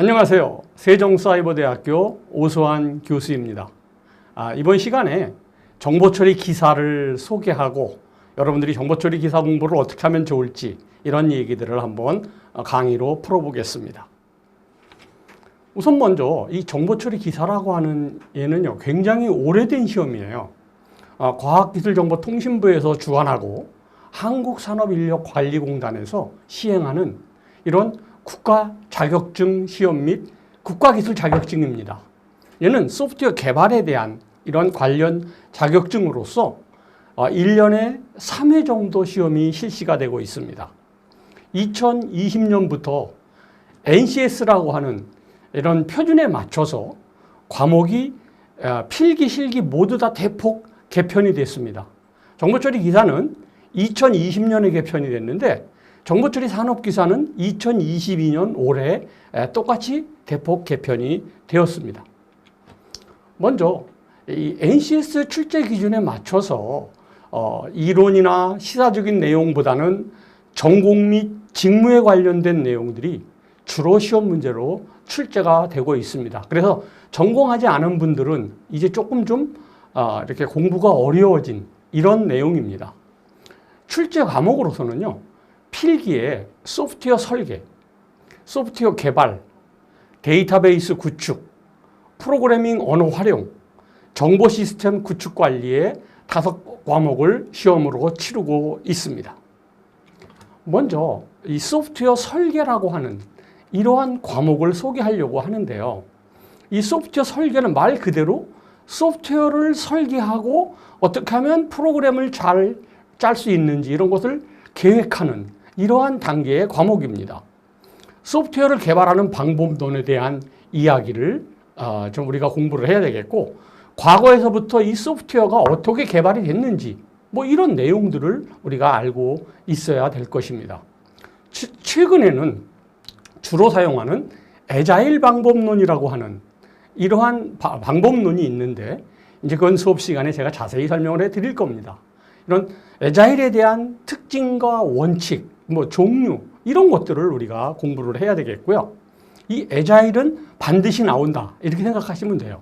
안녕하세요. 세종사이버대학교 오수환 교수입니다. 아, 이번 시간에 정보처리 기사를 소개하고 여러분들이 정보처리 기사 공부를 어떻게 하면 좋을지 이런 얘기들을 한번 강의로 풀어보겠습니다. 우선 먼저 이 정보처리 기사라고 하는 얘는요 굉장히 오래된 시험이에요. 아, 과학기술정보통신부에서 주관하고 한국산업인력관리공단에서 시행하는 이런 국가 자격증 시험 및 국가기술 자격증입니다. 얘는 소프트웨어 개발에 대한 이런 관련 자격증으로서 1년에 3회 정도 시험이 실시가 되고 있습니다. 2020년부터 NCS라고 하는 이런 표준에 맞춰서 과목이 필기, 실기 모두 다 대폭 개편이 됐습니다. 정보처리 기사는 2020년에 개편이 됐는데 정보처리 산업기사는 2022년 올해 똑같이 대폭 개편이 되었습니다. 먼저 이 NCS 출제 기준에 맞춰서 어, 이론이나 시사적인 내용보다는 전공 및 직무에 관련된 내용들이 주로 시험 문제로 출제가 되고 있습니다. 그래서 전공하지 않은 분들은 이제 조금 좀 어, 이렇게 공부가 어려워진 이런 내용입니다. 출제 과목으로서는요, 필기에 소프트웨어 설계, 소프트웨어 개발, 데이터베이스 구축, 프로그래밍 언어 활용, 정보 시스템 구축 관리에 다섯 과목을 시험으로 치르고 있습니다. 먼저 이 소프트웨어 설계라고 하는 이러한 과목을 소개하려고 하는데요. 이 소프트웨어 설계는 말 그대로 소프트웨어를 설계하고 어떻게 하면 프로그램을 잘 짤 수 있는지 이런 것을 계획하는 이러한 단계의 과목입니다. 소프트웨어를 개발하는 방법론에 대한 이야기를 어, 좀 우리가 공부를 해야 되겠고 과거에서부터 이 소프트웨어가 어떻게 개발이 됐는지 뭐 이런 내용들을 우리가 알고 있어야 될 것입니다. 최근에는 주로 사용하는 에자일 방법론이라고 하는 이러한 방법론이 있는데 이제 그건 수업 시간에 제가 자세히 설명을 해 드릴 겁니다. 이런 에자일에 대한 특징과 원칙, 뭐 종류 이런 것들을 우리가 공부를 해야 되겠고요. 이 에자일은 반드시 나온다 이렇게 생각하시면 돼요.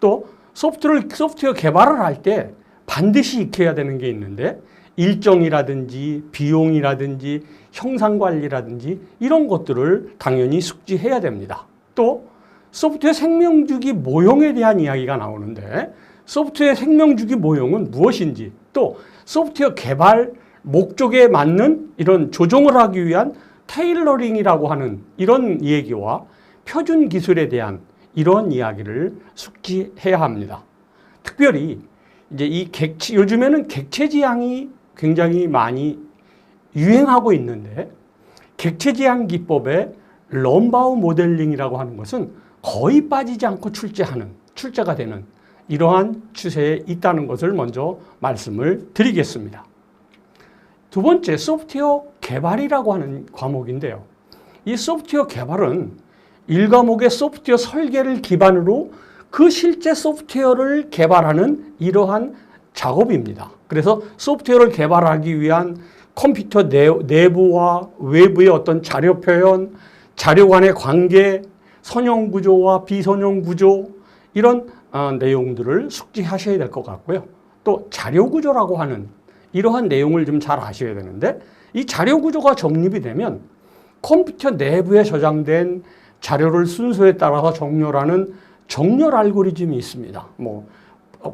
또 소프트웨어 소프트웨어 개발을 할 때 반드시 익혀야 되는 게 있는데 일정이라든지 비용이라든지 형상 관리라든지 이런 것들을 당연히 숙지해야 됩니다. 또 소프트웨어 생명주기 모형에 대한 이야기가 나오는데 소프트웨어 생명주기 모형은 무엇인지 또 소프트웨어 개발 목적에 맞는 이런 조정을 하기 위한 테일러링이라고 하는 이런 얘기와 표준 기술에 대한 이런 이야기를 숙지해야 합니다. 특별히 이제 이 객체, 요즘에는 객체 지향이 굉장히 많이 유행하고 있는데 객체 지향 기법의 럼바우 모델링이라고 하는 것은 거의 빠지지 않고 출제하는, 출제가 되는 이러한 추세에 있다는 것을 먼저 말씀을 드리겠습니다. 두 번째, 소프트웨어 개발이라고 하는 과목인데요. 이 소프트웨어 개발은 1과목의 소프트웨어 설계를 기반으로 그 실제 소프트웨어를 개발하는 이러한 작업입니다. 그래서 소프트웨어를 개발하기 위한 컴퓨터 내, 부와 외부의 어떤 자료 표현, 자료 간의 관계, 선형 구조와 비선형 구조 이런 어, 내용들을 숙지하셔야 될 것 같고요. 또 자료 구조라고 하는 이러한 내용을 좀 잘 아셔야 되는데 이 자료 구조가 정립이 되면 컴퓨터 내부에 저장된 자료를 순서에 따라서 정렬하는 정렬 알고리즘이 있습니다. 뭐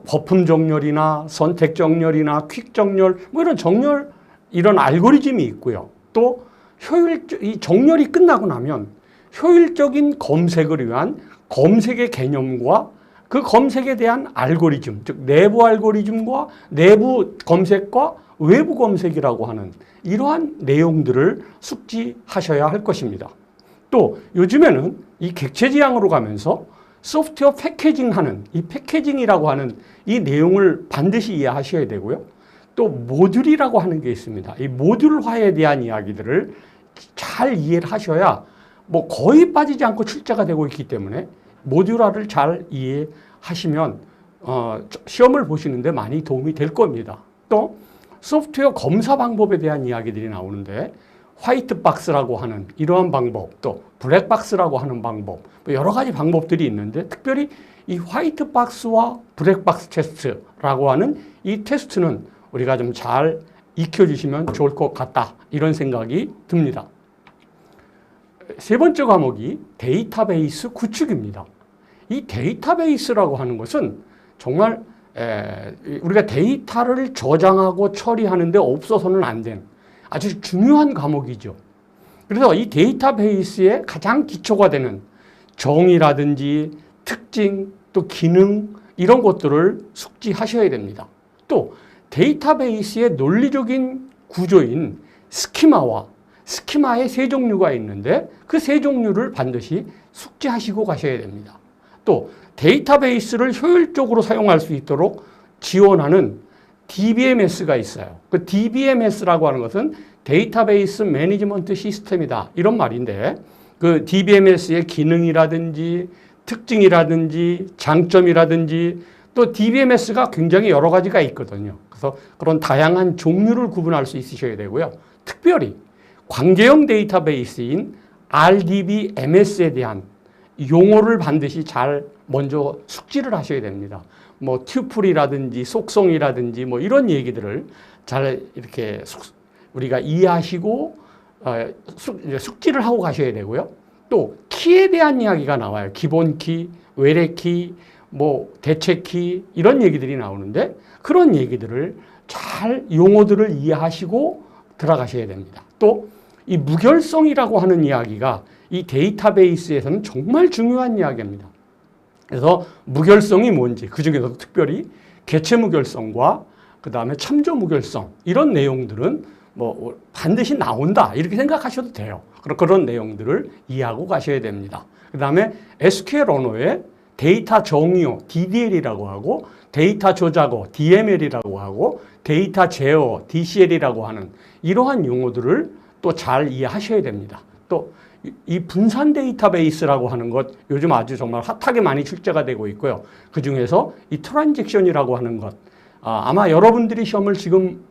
버품 정렬이나 선택 정렬이나 퀵 정렬 뭐 이런 정렬 이런 알고리즘이 있고요. 또 효율 이 정렬이 끝나고 나면 효율적인 검색을 위한 검색의 개념과 그 검색에 대한 알고리즘, 즉 내부 알고리즘과 내부 검색과 외부 검색이라고 하는 이러한 내용들을 숙지하셔야 할 것입니다. 또 요즘에는 이 객체 지향으로 가면서 소프트웨어 패키징 하는 이 패키징이라고 하는 이 내용을 반드시 이해하셔야 되고요. 또 모듈이라고 하는 게 있습니다. 이 모듈화에 대한 이야기들을 잘 이해를 하셔야 뭐 거의 빠지지 않고 출제가 되고 있기 때문에 모듈화를 잘 이해하시면 어, 시험을 보시는데 많이 도움이 될 겁니다. 또 소프트웨어 검사 방법에 대한 이야기들이 나오는데 화이트 박스라고 하는 이러한 방법, 또 블랙 박스라고 하는 방법, 뭐 여러 가지 방법들이 있는데 특별히 이 화이트 박스와 블랙 박스 테스트라고 하는 이 테스트는 우리가 좀 잘 익혀주시면 좋을 것 같다 이런 생각이 듭니다. 세 번째 과목이 데이터베이스 구축입니다. 이 데이터베이스라고 하는 것은 정말 에, 우리가 데이터를 저장하고 처리하는 데 없어서는 안 되는 아주 중요한 과목이죠. 그래서 이 데이터베이스의 가장 기초가 되는 정의라든지 특징 또 기능 이런 것들을 숙지하셔야 됩니다. 또 데이터베이스의 논리적인 구조인 스키마와 스키마의 세 종류가 있는데 그 세 종류를 반드시 숙지하시고 가셔야 됩니다. 또 데이터베이스를 효율적으로 사용할 수 있도록 지원하는 DBMS가 있어요. 그 DBMS라고 하는 것은 데이터베이스 매니지먼트 시스템이다. 이런 말인데 그 DBMS의 기능이라든지 특징이라든지 장점이라든지 또 DBMS가 굉장히 여러 가지가 있거든요. 그래서 그런 다양한 종류를 구분할 수 있으셔야 되고요. 특별히 관계형 데이터베이스인 RDBMS에 대한 용어를 반드시 잘 먼저 숙지를 하셔야 됩니다. 뭐 튜플이라든지 속성이라든지 뭐 이런 얘기들을 잘 이렇게 숙, 우리가 이해하시고 어, 숙, 숙지를 하고 가셔야 되고요. 또 키에 대한 이야기가 나와요. 기본 키, 외래 키, 뭐 대체 키 이런 얘기들이 나오는데 그런 얘기들을 잘 용어들을 이해하시고 들어가셔야 됩니다. 또 이 무결성이라고 하는 이야기가 이 데이터베이스에서는 정말 중요한 이야기입니다. 그래서 무결성이 뭔지 그 중에서도 특별히 개체 무결성과 그 다음에 참조 무결성 이런 내용들은 뭐 반드시 나온다 이렇게 생각하셔도 돼요. 그런 내용들을 이해하고 가셔야 됩니다. 그 다음에 SQL 언어의 데이터 정의어 DDL이라고 하고 데이터 조작어 DML이라고 하고 데이터 제어 DCL이라고 하는 이러한 용어들을 또 잘 이해하셔야 됩니다. 또 이 분산 데이터베이스라고 하는 것 요즘 아주 정말 핫하게 많이 출제가 되고 있고요. 그 중에서 이 트랜잭션이라고 하는 것 아, 마 여러분들이 시험을 지금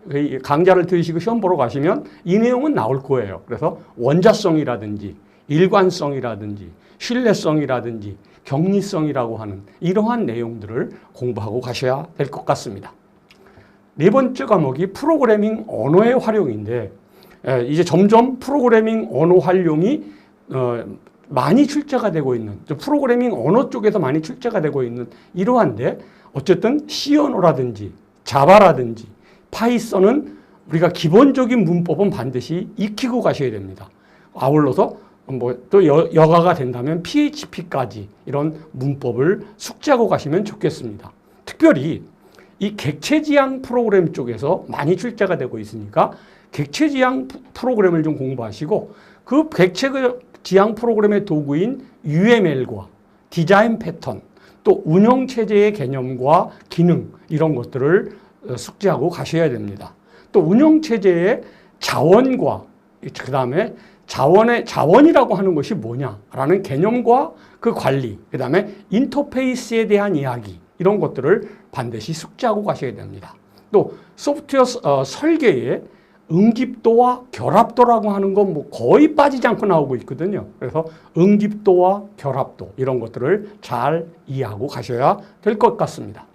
강좌를 들으시고 시험 보러 가시면 이 내용은 나올 거예요. 그래서 원자성이라든지 일관성이라든지 신뢰성이라든지 격리성이라고 하는 이러한 내용들을 공부하고 가셔야 될 것 같습니다. 네 번째 과목이 프로그래밍 언어의 활용인데 이제 점점 프로그래밍 언어 활용이 어, 많이 출제가 되고 있는 프로그래밍 언어 쪽에서 많이 출제가 되고 있는 이러한데 어쨌든 C 언어라든지 자바라든지 파이썬은 우리가 기본적인 문법은 반드시 익히고 가셔야 됩니다. 아울러서 뭐또 여가가 된다면 PHP까지 이런 문법을 숙지하고 가시면 좋겠습니다. 특별히 이 객체 지향 프로그램 쪽에서 많이 출제가 되고 있으니까 객체 지향 프로그램을 좀 공부하시고 그 객체 지향 프로그램의 도구인 UML과 디자인 패턴 또 운영 체제의 개념과 기능 이런 것들을 어, 숙지하고 가셔야 됩니다. 또 운영 체제의 자원과 그 다음에 자원의 자원이라고 하는 것이 뭐냐라는 개념과 그 관리, 그 다음에 인터페이스에 대한 이야기 이런 것들을 반드시 숙지하고 가셔야 됩니다. 또 소프트웨어 어, 설계에 응집도와 결합도라고 하는 건 뭐 거의 빠지지 않고 나오고 있거든요. 그래서 응집도와 결합도 이런 것들을 잘 이해하고 가셔야 될 것 같습니다.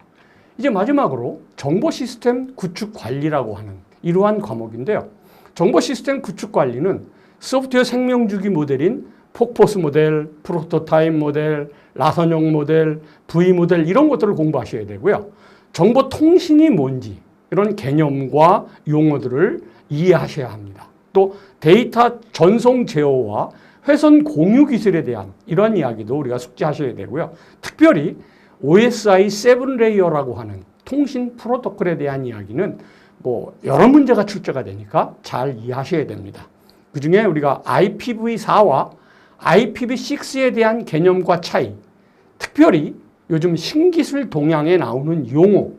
이제 마지막으로 정보 시스템 구축 관리라고 하는 이러한 과목인데요. 정보 시스템 구축 관리는 소프트웨어 생명주기 모델인 폭포스 모델, 프로토타입 모델, 라선형 모델, V 모델 이런 것들을 공부하셔야 되고요. 정보 통신이 뭔지 이런 개념과 용어들을 이해하셔야 합니다. 또 데이터 전송 제어와 회선 공유 기술에 대한 이런 이야기도 우리가 숙지하셔야 되고요. 특별히 OSI 7레이어라고 하는 통신 프로토콜에 대한 이야기는 뭐 여러 문제가 출제가 되니까 잘 이해하셔야 됩니다. 그 중에 우리가 IPv4와 IPv6에 대한 개념과 차이, 특별히 요즘 신기술 동향에 나오는 용어,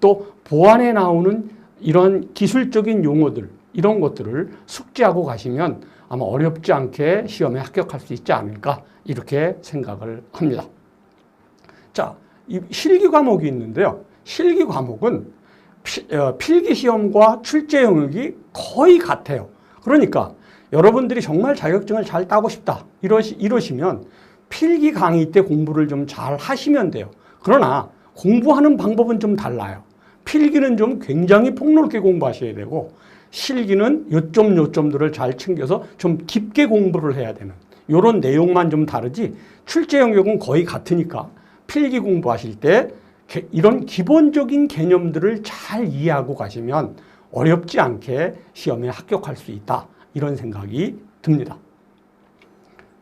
또 보안에 나오는 이런 기술적인 용어들, 이런 것들을 숙지하고 가시면 아마 어렵지 않게 시험에 합격할 수 있지 않을까 이렇게 생각을 합니다. 자, 이 실기 과목이 있는데요. 실기 과목은 피, 어, 필기 시험과 출제 영역이 거의 같아요. 그러니까 여러분들이 정말 자격증을 잘 따고 싶다 이러시, 이러시면 필기 강의 때 공부를 좀 잘 하시면 돼요. 그러나 공부하는 방법은 좀 달라요. 필기는 좀 굉장히 폭넓게 공부하셔야 되고 실기는 요점 요점들을 잘 챙겨서 좀 깊게 공부를 해야 되는 이런 내용만 좀 다르지 출제 영역은 거의 같으니까 필기 공부하실 때 게- 이런 기본적인 개념들을 잘 이해하고 가시면 어렵지 않게 시험에 합격할 수 있다 이런 생각이 듭니다.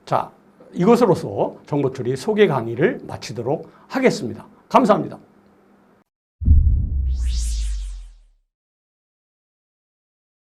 자 이것으로서 정보처리 소개 강의를 마치도록 하겠습니다. 감사합니다.